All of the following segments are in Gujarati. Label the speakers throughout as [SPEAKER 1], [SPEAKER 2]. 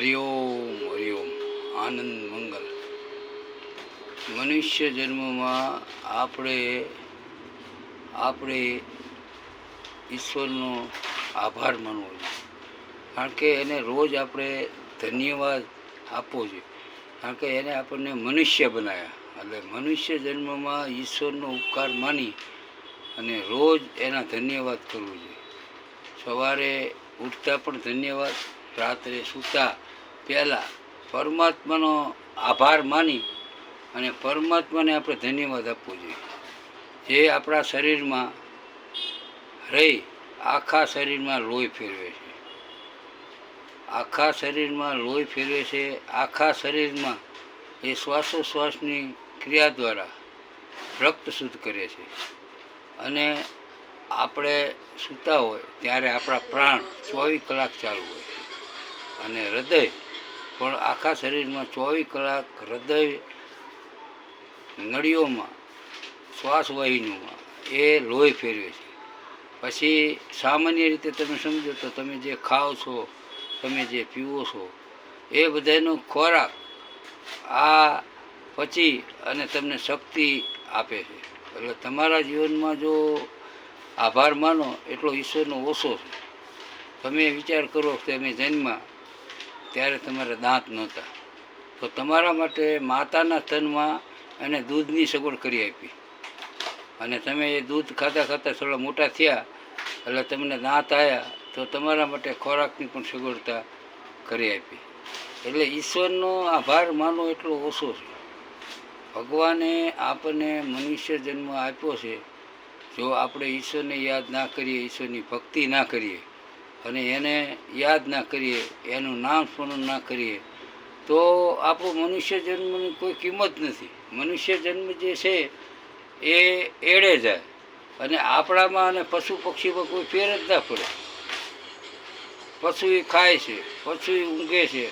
[SPEAKER 1] હરિઓમ હરિઓમ. આનંદ, મંગલ. મનુષ્ય જન્મમાં આપણે આપણે ઈશ્વરનો આભાર માનવો જોઈએ. કારણ કે એને રોજ આપણે ધન્યવાદ આપવો જોઈએ. કારણ કે એને આપણને મનુષ્ય બનાવ્યા એટલે મનુષ્ય જન્મમાં ઈશ્વરનો ઉપકાર માની અને રોજ એના ધન્યવાદ કરવું જોઈએ. સવારે ઉઠતા પણ ધન્યવાદ, રાત્રે સૂતા પહેલાં પરમાત્માનો આભાર માની અને પરમાત્માને આપણે ધન્યવાદ આપવો જોઈએ. જે આપણા શરીરમાં રહી, આખા શરીરમાં લોહી ફેરવે છે. આખા શરીરમાં લોહી ફેરવે છે, આખા શરીરમાં એ શ્વાસોશ્વાસની ક્રિયા દ્વારા રક્ત શુદ્ધ કરે છે. અને આપણે સૂતા હોય ત્યારે આપણા પ્રાણ ચોવીસ કલાક ચાલુ હોય છે. અને હૃદય પણ આખા શરીરમાં ચોવીસ કલાક હૃદય નળીઓમાં, શ્વાસવાહિનીઓમાં, એ લોહી ફેરવે છે. પછી સામાન્ય રીતે તમે સમજો તો તમે જે ખાઓ છો, તમે જે પીવો છો, એ બધાનો ખોરાક આ પછી અને તમને શક્તિ આપે છે. એટલે તમારા જીવનમાં જો આભાર માનો એટલો ઈશ્વરનો ઓછો છે. તમે વિચાર કરો કે તમે જન્મા ત્યારે તમારા દાંત નહોતા. તો તમારા માટે માતાના તનમાં એને દૂધની સગવડ કરી આપી. અને તમે એ દૂધ ખાતા ખાતા થોડા મોટા થયા, એટલે તમને દાંત આવ્યા તો તમારા માટે ખોરાકની પણ સગવડતા કરી આપી. એટલે ઈશ્વરનો આભાર માનો એટલો ઓછો છે. ભગવાને આપણને મનુષ્ય જન્મ આપ્યો છે. જો આપણે ઈશ્વરને યાદ ના કરીએ, ઈશ્વરની ભક્તિ ના કરીએ અને એને યાદ ના કરીએ, એનું નામ સ્મરણ ના કરીએ, તો આપણો મનુષ્ય જન્મની કોઈ કિંમત નથી. મનુષ્ય જન્મ જે છે, એ એળે જાય. અને આપણામાં અને પશુ પક્ષીમાં કોઈ ફેર જ ના પડે. પશુ એ ખાય છે પશુ એ ઊંઘે છે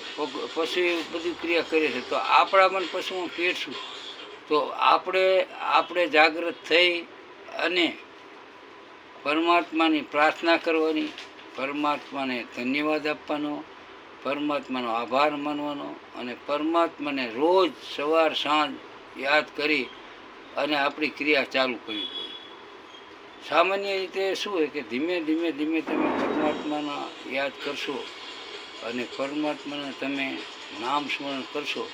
[SPEAKER 1] પશુ એ બધી ક્રિયા કરે છે, તો આપણામાં પશુમાં ફેર શું? તો આપણે આપણે જાગૃત થઈ અને પરમાત્માની પ્રાર્થના કરવાની પરમાત્માને ધન્યવાદ આપવાનો, પરમાત્માનો આભાર માનવાનો અને પરમાત્માને રોજ સવાર સાંજ યાદ કરી અને આપણી ક્રિયા ચાલુ કરવી પડે સામાન્ય રીતે શું હોય કે ધીમે ધીમે ધીમે તમે પરમાત્માના યાદ કરશો અને પરમાત્માને તમે નામ સ્મરણ કરશો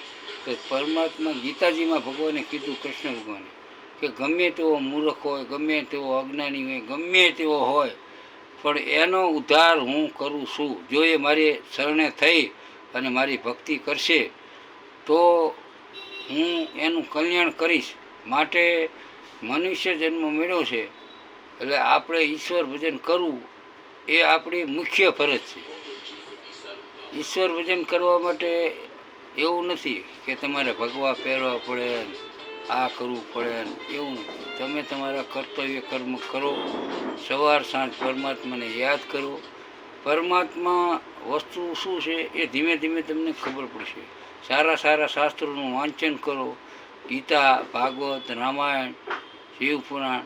[SPEAKER 1] તો પરમાત્મા ગીતાજીમાં ભગવાને કીધું કૃષ્ણ ભગવાને કે ગમે તેવો મૂર્ખ હોય, ગમે તેવો અજ્ઞાની હોય, ગમે તેવો હોય પણ એનો ઉદ્ધાર હું કરું છું. જો એ મારી શરણે થઈ અને મારી ભક્તિ કરશે, તો હું એનું કલ્યાણ કરીશ. માટે મનુષ્ય જન્મ મળ્યો છે, એટલે આપણે ઈશ્વર ભજન કરવું એ આપણી મુખ્ય ફરજ છે. ઈશ્વર ભજન કરવા માટે એવું નથી કે તમારે ભગવા પહેરવા પડે આ કરવું પડે એવું તમે તમારા કર્તવ્ય કર્મ કરો, સવાર સાંજ પરમાત્માને યાદ કરો. પરમાત્મા વસ્તુ શું છે એ ધીમે ધીમે તમને ખબર પડશે. સારા સારા શાસ્ત્રોનું વાંચન કરો. ગીતા, ભાગવત, રામાયણ શિવપુરાણ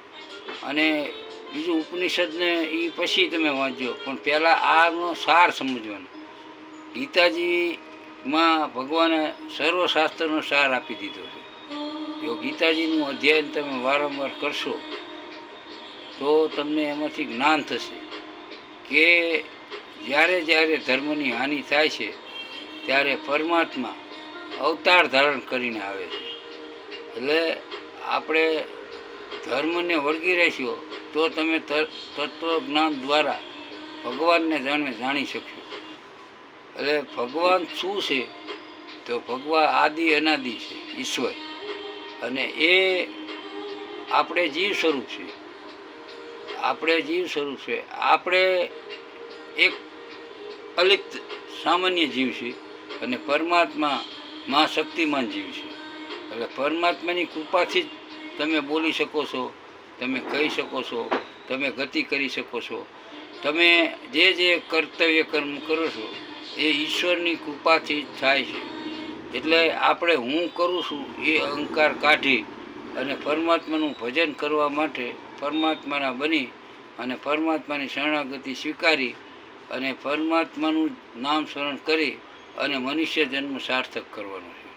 [SPEAKER 1] અને બીજું ઉપનિષદને એ પછી તમે વાંચજો. પણ પહેલાં આનો સાર સમજવાનો. ગીતાજીમાં ભગવાને સર્વ શાસ્ત્રનો સાર આપી દીધો છે. જો ગીતાજીનું અધ્યયન તમે વારંવાર કરશો, તો તમને એમાંથી જ્ઞાન થશે કે જ્યારે જ્યારે ધર્મની હાનિ થાય છે, ત્યારે પરમાત્મા અવતાર ધારણ કરીને આવે છે. એટલે આપણે ધર્મને વળગી રહેશો, તો તમે તત્વજ્ઞાન દ્વારા ભગવાનને જાણે જાણી શકશો. એટલે ભગવાન શું છે? તો ભગવાન આદિ અનાદિ છે, ઈશ્વર. અને એ આપણે જીવ સ્વરૂપ છે. આપણે જીવ સ્વરૂપ છે. આપણે એક અલિપ્ત સામાન્ય જીવ છે અને પરમાત્મા મા શક્તિમાન જીવ છે. એટલે પરમાત્માની કૃપાથી જ તમે બોલી શકો છો, તમે કહી શકો છો, તમે ગતિ કરી શકો છો. તમે જે જે કર્તવ્ય કર્મ કરો છો, એ ઈશ્વરની કૃપાથી જ થાય છે. એટલે આપણે હું કરું છું એ અહંકાર કાઢી અને પરમાત્માનું ભજન કરવા માટે પરમાત્માના બની અને પરમાત્માની શરણાગતિ સ્વીકારી અને પરમાત્માનું નામ સ્મરણ કરી અને મનુષ્ય જન્મ સાર્થક કરવાનો છે.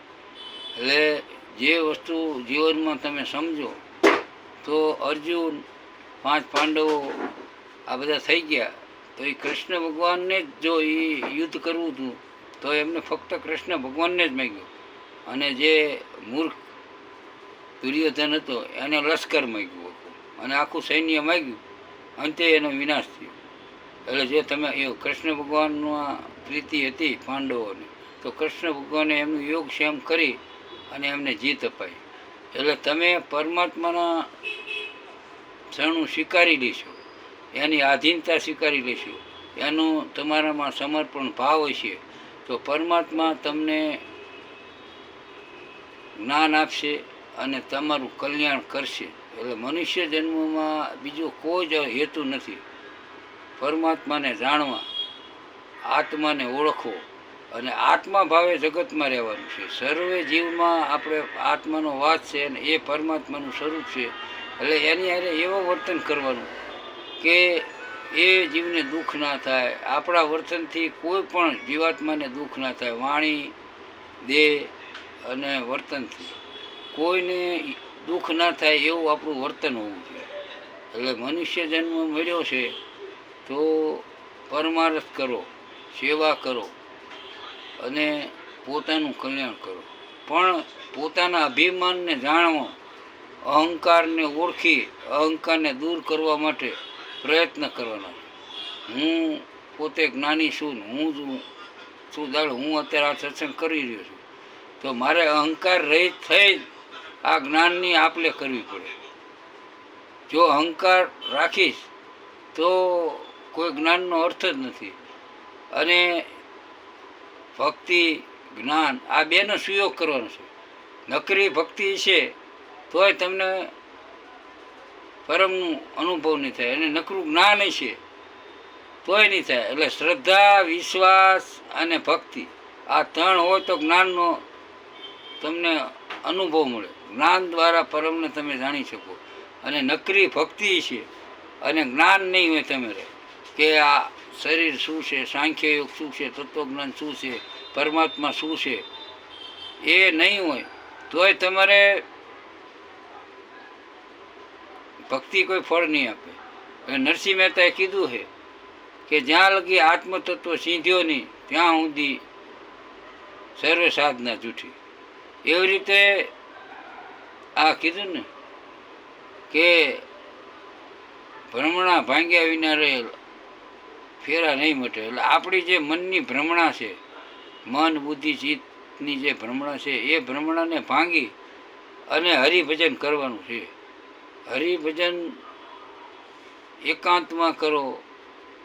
[SPEAKER 1] એટલે જે વસ્તુ જીવનમાં તમે સમજો, તો અર્જુન, પાંચ પાંડવો આ બધા થઈ ગયા. તો એ કૃષ્ણ ભગવાનને જ જો એ યુદ્ધ કરવું હતું તો એમને ફક્ત કૃષ્ણ ભગવાનને જ માગ્યું. અને જે મૂર્ખ દુર્યોધન હતો, એને લશ્કર માગ્યું હતું. અને આખું સૈન્ય માગ્યું. અંતે એનો વિનાશ થયો. એટલે જો તમે, એ કૃષ્ણ ભગવાનમાં પ્રીતિ હતી પાંડવોને, તો કૃષ્ણ ભગવાને એમનું યોગ ક્ષેમ કરી અને એમને જીત અપાઈ. એટલે તમે પરમાત્માના શરણું સ્વીકારી લેશો, એની આધીનતા સ્વીકારી લેશો, એનું તમારામાં સમર્પણ ભાવ હશે તો પરમાત્મા તમને જ્ઞાન આપશે અને તમારું કલ્યાણ કરશે. એટલે મનુષ્ય જન્મમાં બીજો કોઈ જ હેતુ નથી. પરમાત્માને જાણવા, આત્માને ઓળખવો અને આત્મા ભાવે જગતમાં રહેવાનું છે. સર્વે જીવમાં આપણે આત્માનો વાસ છે અને એ પરમાત્માનું સ્વરૂપ છે. એટલે એની હારે એવું વર્તન કરવાનું કે એ જીવને દુઃખ ના થાય. આપણા વર્તનથી કોઈ પણ જીવાત્માને દુઃખ ના થાય. વાણી, દેહ અને વર્તનથી. કોઈને દુઃખ ના થાય એવું આપણું વર્તન હોવું જોઈએ. એટલે મનુષ્ય જન્મ મળ્યો છે તો પરમારથ કરો, સેવા કરો અને પોતાનું કલ્યાણ કરો. પણ પોતાના અભિમાનને જાણવો, અહંકારને ઓળખી, અહંકારને દૂર કરવા માટે પ્રયત્ન કરવાનો. હું પોતે જ્ઞાની છું હું જ છું, દાડ હું અત્યારે આ સત્સંગ કરી રહ્યો છું. તો મારે અહંકાર રહિત થઈ આ જ્ઞાનની આપલે કરવી પડે. જો અહંકાર રાખીશ તો કોઈ જ્ઞાનનો અર્થ જ નથી. અને ભક્તિ જ્ઞાન આ બેનો સુયોગ કરવાનો છે. નકરી ભક્તિ છે તોય તમને પરમનું અનુભવ નહીં થાય અને નકરું જ્ઞાન છે તોય નહીં થાય, એટલે શ્રદ્ધા, વિશ્વાસ અને ભક્તિ, આ ત્રણ હોય તો જ્ઞાનનો તમને અનુભવ મળે. જ્ઞાન દ્વારા પરમને તમે જાણી શકો. અને નકરી ભક્તિ છે, અને જ્ઞાન નહીં હોય તમે કે આ શરીર શું છે સાંખ્ય યોગ શું છે, તત્વજ્ઞાન શું છે, પરમાત્મા શું છે, એ નહીં હોય, તોય તમારે ભક્તિ કોઈ ફળ નહીં આપે. હવે નરસિંહ મહેતાએ કીધું છે કે જ્યાં લગી આત્મતત્વ સીંધ્યો નહીં, ત્યાં સુધી સર્વ સાધના જૂઠી. એવી રીતે આ કીધું ને કે ભ્રમણા ભાંગ્યા વિના રહેલ ફેરા નહીં મટે. એટલે આપણી જે મનની ભ્રમણા છે, મન, બુદ્ધિ, ચિત્તની જે ભ્રમણા છે, એ ભ્રમણાને ભાંગી અને હરિભજન કરવાનું છે. હરિભજન એકાંતમાં કરો.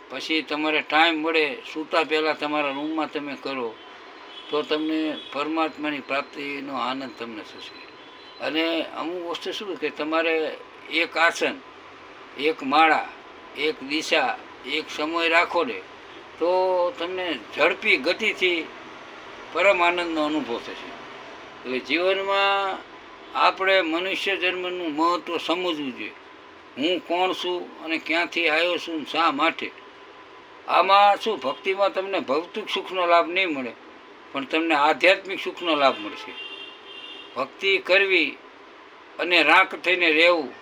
[SPEAKER 1] પછી તમારે ટાઈમ મળે, સૂતા પહેલાં તમારા રૂમમાં તમે કરો. તો તમને પરમાત્માની પ્રાપ્તિનો આનંદ તમને થશે. અને અમુક વસ્તુ શું કે તમારે એક આસન, એક માળા, એક દિશા, એક સમય રાખો ને, તો તમને ઝડપી ગતિથી પરમ આનંદનો અનુભવ થશે. એટલે જીવનમાં આપણે મનુષ્ય જન્મનું મહત્ત્વ સમજવું જોઈએ. હું કોણ છું અને ક્યાંથી આવ્યો છું, શા માટે? આમાં શું, ભક્તિમાં તમને ભૌતિક સુખનો લાભ નહીં મળે, પણ તમને આધ્યાત્મિક સુખનો લાભ મળશે. ભક્તિ કરવી અને રાખ થઈને રહેવું.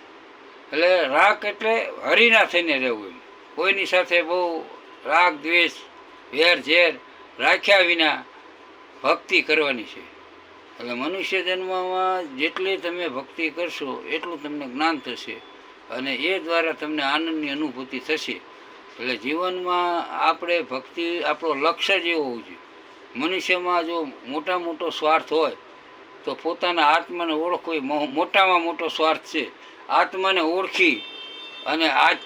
[SPEAKER 1] એટલે રાખ એટલે હરિના થઈને રહેવું એમ. કોઈની સાથે બહુ રાગ, દ્વેષ, વેર, ઝેર રાખ્યા વિના ભક્તિ કરવાની છે. એટલે મનુષ્ય જન્મમાં જેટલી તમે ભક્તિ કરશો, એટલું તમને જ્ઞાન થશે અને એ દ્વારા તમને આનંદની અનુભૂતિ થશે. એટલે જીવનમાં આપણે ભક્તિ આપણો લક્ષ્ય જ એવો હોવું જોઈએ. મનુષ્યમાં જો મોટા મોટો સ્વાર્થ હોય, તો પોતાના આત્માને ઓળખો એ મોટામાં મોટો સ્વાર્થ છે. આત્માને ઓળખી અને આ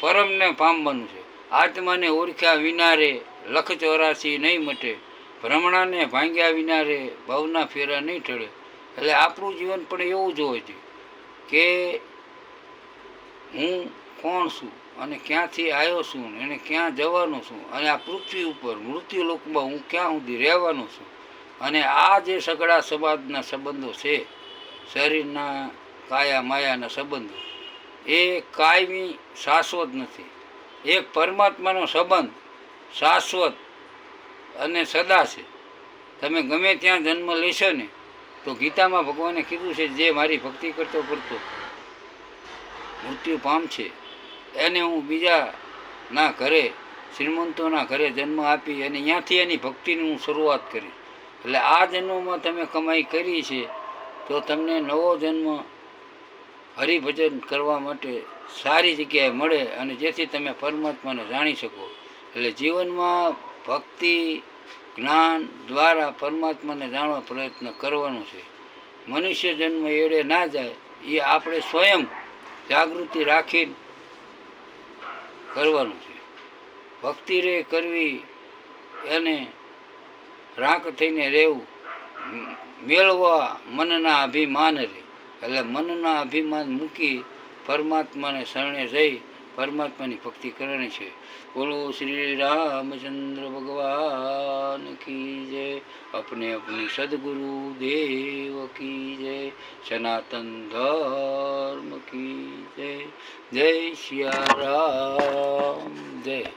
[SPEAKER 1] પરમને પામવાનું છે. આત્માને ઓળખ્યા વિના રે લખ ચોરાસી નહીં મટે. ભ્રમણાને ભાંગ્યા વિના રે ભાવના ફેરા નહીં ઠળે એટલે આપણું જીવન પણ એવું જ હોય છે કે હું કોણ છું અને ક્યાંથી આવ્યો છું અને ક્યાં જવાનો છું અને આ પૃથ્વી ઉપર મૃત્યુ લોકમાં હું ક્યાં સુધી રહેવાનો છું અને આ જે સગડા સમાજના સંબંધો છે, શરીરના કાયા માયાના સંબંધો, એ કાયમી શાશ્વત નથી. એક પરમાત્માનો સંબંધ શાશ્વત અને સદા છે. તમે ગમે ત્યાં જન્મ લેશો ને, તો ગીતામાં ભગવાને કીધું છે, જે મારી ભક્તિ કરતો કરતો મૃત્યુ પામશે એને હું બીજા ના ઘરે, શ્રીમંતોના ઘરે જન્મ આપી અને ત્યાંથી એની ભક્તિની હું શરૂઆત કરી. એટલે આ જન્મમાં તમે કમાઈ કરી છે, તો તમને નવો જન્મ હરિભજન કરવા માટે સારી જગ્યાએ મળે અને જેથી તમે પરમાત્માને જાણી શકો. એટલે જીવનમાં ભક્તિ, જ્ઞાન દ્વારા પરમાત્માને જાણવા પ્રયત્ન કરવાનો છે. મનુષ્ય જન્મ એડે ના જાય, એ આપણે સ્વયં જાગૃતિ રાખીને કરવાનું છે. ભક્તિ રે કરવી એને રાંક થઈને રહેવું, મેળવવા મનના અભિમાન રે. એટલે મનના અભિમાન મૂકી પરમાત્માને શરણે જઈ પરમાત્માની ભક્તિ કરવાની છે. બોલો શ્રી રામચંદ્ર ભગવાન કી જય. અપને અપને સદગુરુ દેવ કી જય. સનાતન ધર્મ કી જય. જય સિયા રામ. જય.